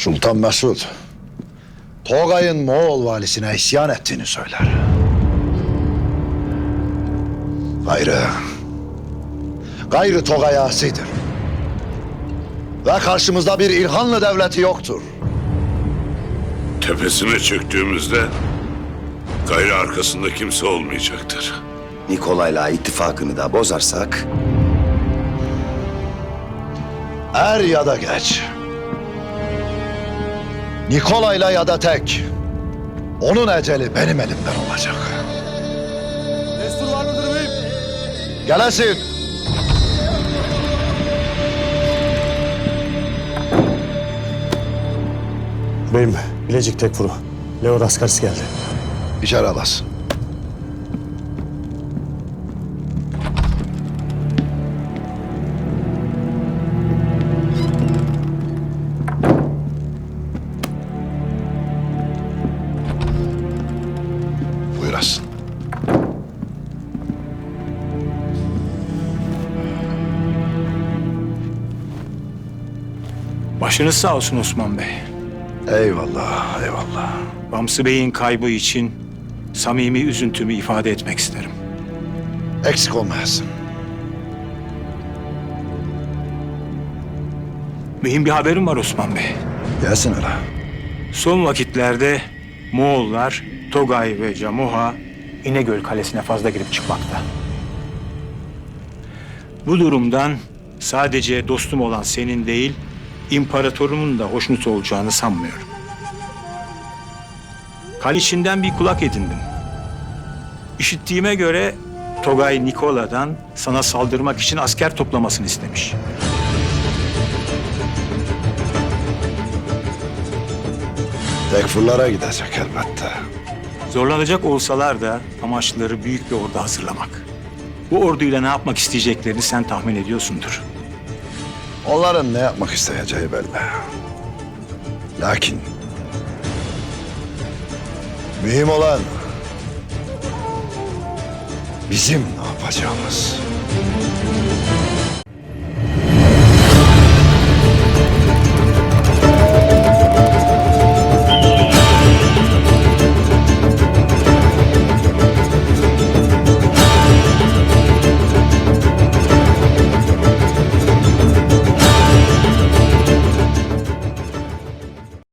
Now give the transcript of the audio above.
Sultan Mesud, Togay'ın Moğol valisine isyan ettiğini söyler. Gayrı, gayrı Togay asidir. Ve karşımızda bir İlhanlı devleti yoktur. Tepesine çöktüğümüzde gayrı arkasında kimse olmayacaktır. Nikolay'la ittifakını da bozarsak Er ya da geç. Nikolay'la ya da tek. Onun eceli benim elimden olacak. Destur var mıdır beyim? Gelesin. Beyim, Bilecik Tekfuru. Leo Raskaris geldi. İçeri alasın. Başınız sağ olsun Osman Bey. Eyvallah, eyvallah. Bamsı Bey'in kaybı için samimi üzüntümü ifade etmek isterim. Eksik olmayasın. Mühim bir haberim var Osman Bey. Gelsin hele. Son vakitlerde Moğollar Togay ve Camuha İnegöl Kalesi'ne fazla girip çıkmakta. Bu durumdan sadece dostum olan senin değil, imparatorumun da hoşnut olacağını sanmıyorum. Haliç'inden bir kulak edindim. İşittiğime göre Togay Nikola'dan sana saldırmak için asker toplamasını istemiş. Tekfurlara gidecek elbette. Zorlanacak olsalar da amaçları büyük bir ordu hazırlamak. Bu orduyla ne yapmak isteyeceklerini sen tahmin ediyorsundur. Onların ne yapmak isteyeceği belli. Lakin mühim olan bizim ne yapacağımız.